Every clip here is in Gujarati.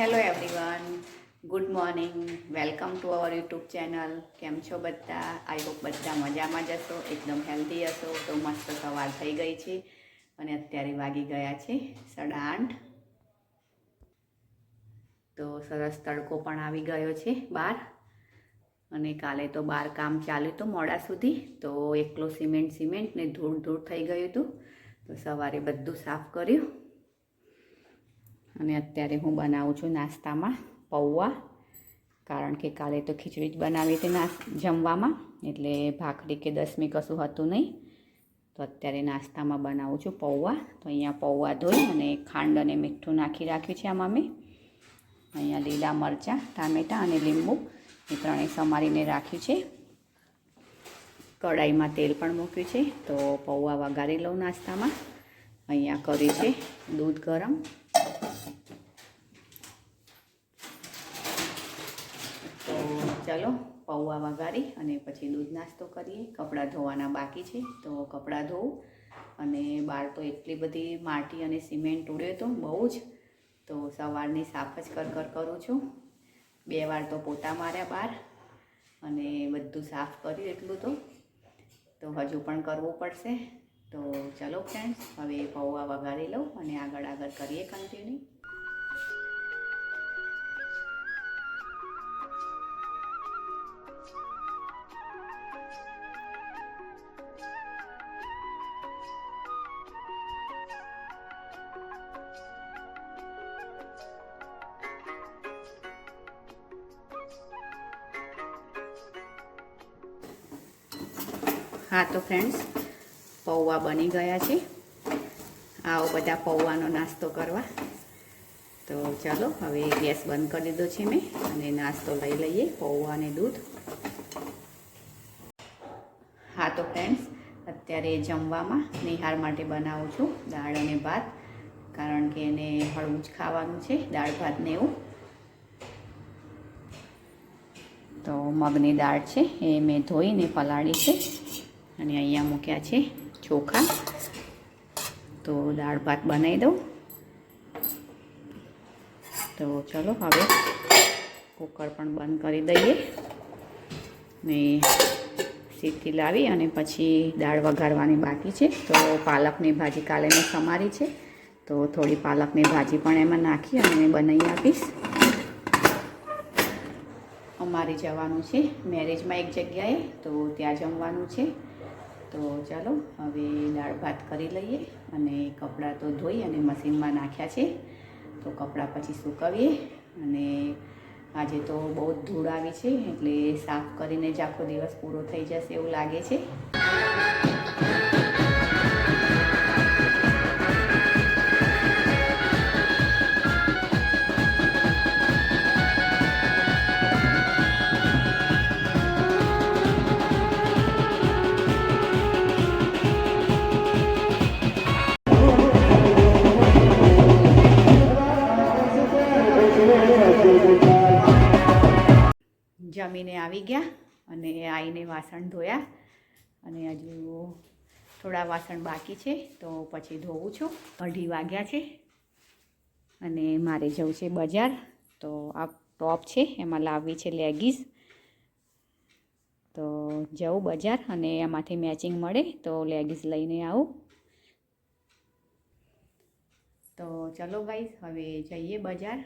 Hello everyone good morning welcome to our YouTube channel કેમ છો બધા? આઈ હોપ બધા મજામાં જ હશો, એકદમ હેલ્ધી હશો. તો મસ્ત સવાર થઈ ગઈ છે અને અત્યારે વાગી ગયા છે સાડા આઠ. તો સરસ તડકો પણ આવી ગયો છે બહાર. અને કાલે તો બહાર કામ ચાલ્યું હતું મોડા સુધી. તો એકલો સિમેન્ટ સિમેન્ટ ને ધૂળ ધૂળ થઈ ગયું હતું. તો સવારે બધું સાફ કર્યું. અને અત્યારે હું બનાવું છું નાસ્તામાં પૌવા, કારણ કે કાલે તો ખીચડી જ બનાવી હતી નાસ, જમવામાં, એટલે ભાખરી કે દસમી કશું હતું નહીં. તો અત્યારે નાસ્તામાં બનાવું છું પૌવા. તો અહીંયા પૌવા ધોઈ અને ખાંડ અને મીઠું નાખી રાખ્યું છે આમાં મેં અહીંયા લીલા મરચાં, ટામેટાં અને લીંબુ એ ત્રણેય સમારીને રાખ્યું છે. કડાઈમાં તેલ પણ મૂક્યું છે. તો પૌવા વઘારી લઉં નાસ્તામાં. અહીંયા કરી છે દૂધ ગરમ તો ચલો, પૌવા વઘારી અને પછી દૂધ નાસ્તો કરીએ. કપડાં ધોવાના બાકી છે, તો કપડાં ધોવું. અને બહાર તો એટલી બધી માટી અને સિમેન્ટ ઉડ્યો હતો બહુ જ. તો સવારની સાફ જ કર કર છું. બે વાર તો પોતા માર્યા બહાર અને બધું સાફ કર્યું એટલું તો. તો હજુ પણ કરવું પડશે. તો ચલો ફ્રેન્ડ્સ હવે પૌવા વઘારી લઉં અને આગળ આગળ કરીએ કન્ટિન્યુ હા, તો ફ્રેન્ડ્સ પૌવા બની ગયા છે. આવો બધા પૌવાનો નાસ્તો કરવા. તો ચાલો, હવે ગેસ બંધ કરી દીધો છે મેં અને નાસ્તો લઈ લઈએ પૌવા અને દૂધ. હા, તો ફ્રેન્ડ્સ અત્યારે જમવામાં નિહાર માટે બનાવું છું દાળ અને ભાત, કારણ કે એને હળવું જ ખાવાનું છે, દાળ, ભાત ને એવું. તો મગની દાળ છે, એ મેં ધોઈને પલાળી છે. અને અહીંયા મૂક્યા છે ચોખા. તો દાળ ભાત બનાવી દઉં. તો ચલો હવે કુકર પણ બંધ કરી દઈએ. ને સીટી લાવી અને પછી દાળ વઘારવાની બાકી છે. તો પાલકની ભાજી કાલે મેં સમારી છે. તો થોડી પાલકની ભાજી પણ એમાં નાખી અને બનાવી આપીશ. અમારે જવાનું છે મેરેજમાં એક જગ્યાએ, તો ત્યાં જમવાનું છે. તો ચાલો, હવે દાળ ભાત કરી લઈએ અને કપડાં તો ધોઈ અને મશીનમાં નાખ્યા છે. તો કપડાં પછી સુકવીએ અને આજે તો બહુ ધૂળ આવી છે, એટલે સાફ કરીને જ આખો દિવસ પૂરો થઈ જશે એવું લાગે છે. જમીને આવી ગયા અને આવીને વાસણ ધોયા. અને હજુ થોડા વાસણ બાકી છે, તો પછી ધોવું છું. અઢી વાગ્યા છે અને મારે જવું છે બજાર. તો આ ટોપ છે, એમાં લાવવી છે લેગીસ. તો જવું બજાર અને એમાંથી મેચિંગ મળે તો લેગીસ લઈને આવું. તો ચલો ગાઈઝ હવે જઈએ બજાર.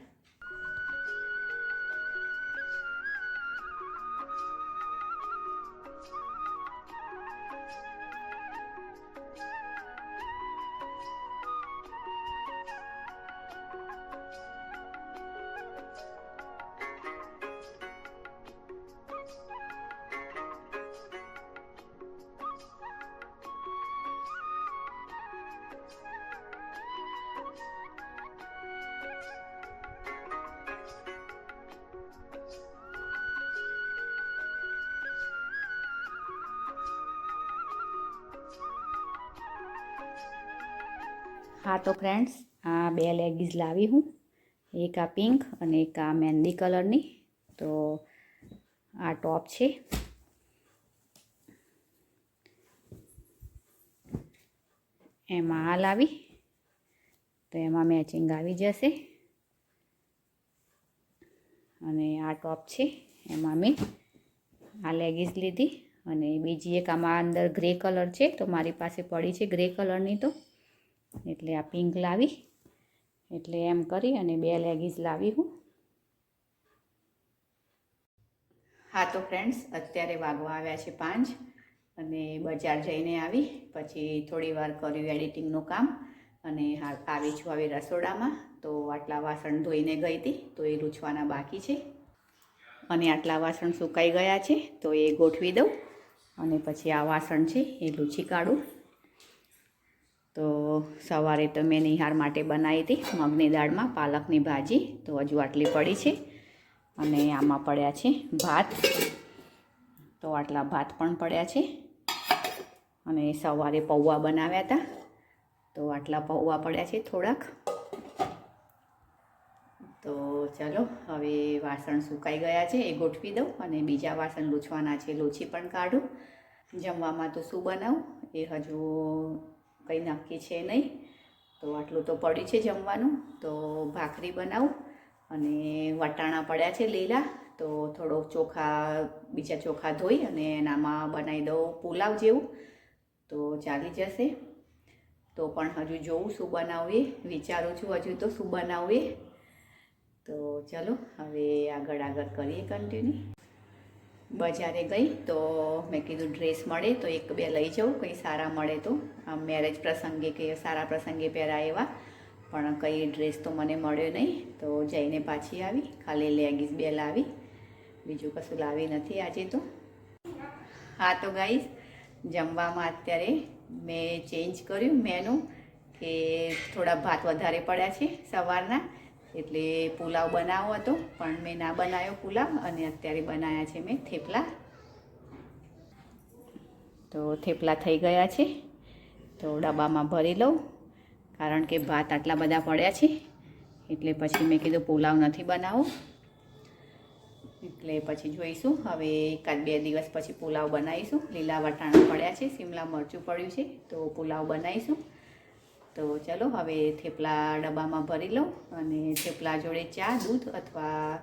હા, તો ફ્રેન્ડ્સ આ બે લેગીસ લાવી હું. એક આ પિંક અને એક આ મહેંદી કલરની તો આ ટોપ છે. એમાં આ લાવી. તો એમાં મેચિંગ આવી જશે. અને આ ટોપ છે. એમાં મેં આ લેગીસ લીધી. અને બીજી એક આમાં અંદર ગ્રે કલર છે. તો મારી પાસે પડી છે ગ્રે કલરની તો. એટલે આ પિંક લાવી, એટલે એમ કરી અને બે લેગીસ લાવી હું. હા, તો ફ્રેન્ડ્સ અત્યારે વાગવા આવ્યા છે પાંચ અને બજાર જઈને આવી, પછી થોડી વાર કર્યું એડિટિંગનું કામ અને આવી છું આવી રસોડામાં, તો આટલા વાસણ ધોઈને ગઈ હતી, તો એ લૂછવાના બાકી છે. અને આટલા વાસણ સુકાઈ ગયા છે, તો એ ગોઠવી દઉં અને પછી આ વાસણ છે એ લૂછી કાઢું. તો સવારે તો મેં નિહાર માટે બનાવી હતી મગની દાળમાં પાલકની ભાજી. તો હજુ આટલી પડી છે અને આમાં પડ્યા છે ભાત. તો આટલા ભાત પણ પડ્યા છે. અને સવારે પૌવા બનાવ્યા હતા. તો આટલા પૌવા પડ્યા છે થોડાક. તો ચાલો, હવે વાસણ સુકાઈ ગયા છે, એ ગોઠવી દઉં અને બીજા વાસણ લૂછવાના છે, લૂછી પણ કાઢું. જમવામાં તો શું બનાવું? એ હજુ કંઈ નક્કી છે નહીં. તો આટલું તો પડ્યું છે જમવાનું. તો ભાખરી બનાવું અને વટાણા પડ્યા છે લીલા. તો થોડો ચોખા, બીજા ચોખા ધોઈ અને એનામાં બનાવી દઉં પુલાવ જેવું. તો ચાલી જશે. તો પણ હજુ જોઉં શું બનાવીએ. વિચારું છું હજુ તો શું બનાવીએ. તો ચલો, હવે આગળ આગળ કરીએ કન્ટિન્યુ બજારે ગઈ તો મેં કીધું ડ્રેસ મળે તો એક બે લઈ જાઉં, કંઈ સારા મળે તો. આમ મેરેજ પ્રસંગે કે સારા પ્રસંગે પહેરાય એવા. પણ કંઈ ડ્રેસ તો મને મળ્યો નહીં, તો જઈને પાછી આવી, ખાલી લેગીસ બે લાવી. બીજું કશું લાવી નથી આજે તો. હા તો ગાઈશ જમવામાં અત્યારે મેં ચેન્જ કર્યું મેનુ કે થોડા ભાત વધારે પડ્યા છે સવારના. એટલે પુલાવ બનાવો હતો, પણ મેં ના બનાવ્યો પુલાવ અને અત્યારે બનાવ્યા છે મેં થેપલા. તો થેપલા થઈ ગયા છે. તો ડબ્બામાં ભરી લઉં, કારણ કે ભાત આટલા બધા પડ્યા છે, એટલે પછી મેં કીધું પુલાવ નથી બનાવો. એટલે પછી જોઈશું, હવે એકાદ બે દિવસ પછી પુલાવ બનાવીશું. લીલા વટાણા પડ્યા છે, શિમલા મરચું પડ્યું છે, તો પુલાવ બનાવીશું. તો ચલો હવે થેપલા ડબ્બામાં ભરી લઉં અને થેપલા જોડે ચા, દૂધ અથવા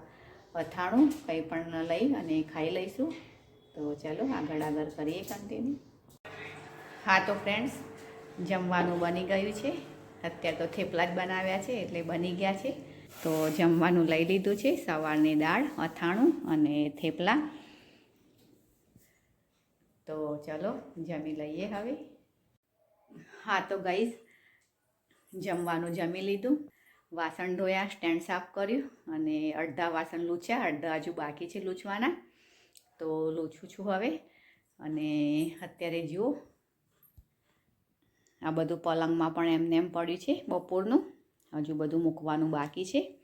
અથાણું કંઈ પણ લઈ અને ખાઈ લઈશું. તો ચલો આગળ આગળ કરીએ કન્ટિન્યુ હા, તો ફ્રેન્ડ્સ જમવાનું બની ગયું છે. અત્યારે તો થેપલા જ બનાવ્યા છે એટલે બની ગયા છે. તો જમવાનું લઈ લીધું છે, સવારની દાળ, અથાણું અને થેપલા. તો ચલો જમી લઈએ હવે. હા, તો ગઈશ જમવાનું જમી લીધું. વાસણ ધોયા, સ્ટેન્ડ સાફ કર્યું અને અડધા વાસણ લૂછ્યા, અડધા હજુ બાકી છે લૂછવાના. તો લૂછું છું હવે. અને અત્યારે જુઓ, આ બધું પલંગમાં પણ એમને એમ પડ્યું છે બપોરનું. હજુ બધું મૂકવાનું બાકી છે.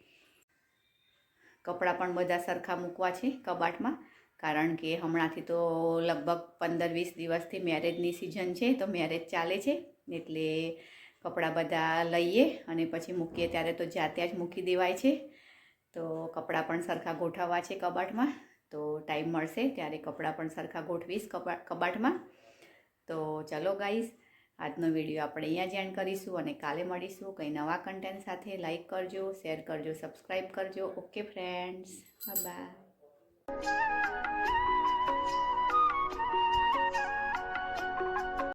કપડાં પણ બધા સરખા મૂકવા છે કબાટમાં, કારણ કે હમણાંથી તો લગભગ પંદર વીસ દિવસથી મેરેજની સિઝન છે, તો મેરેજ ચાલે છે. એટલે કપડાં બધા લઈએ અને પછી મૂકીએ. ત્યારે તો જાતે જ મૂકી દેવાય છે. તો કપડાં પણ સરખા ગોઠવવા છે કબાટમાં. તો ટાઈમ મળશે ત્યારે કપડાં પણ સરખા ગોઠવીશ કબા કબાટમાં. તો ચલો ગાઈસ, આજનો વીડિયો આપણે અહીંયા જ એન્ડ કરીશું અને કાલે મળીશું. કંઈ નવા કન્ટેન્ટ સાથે લાઈક કરજો, શેર કરજો સબસ્ક્રાઈબ કરજો. Okay friends by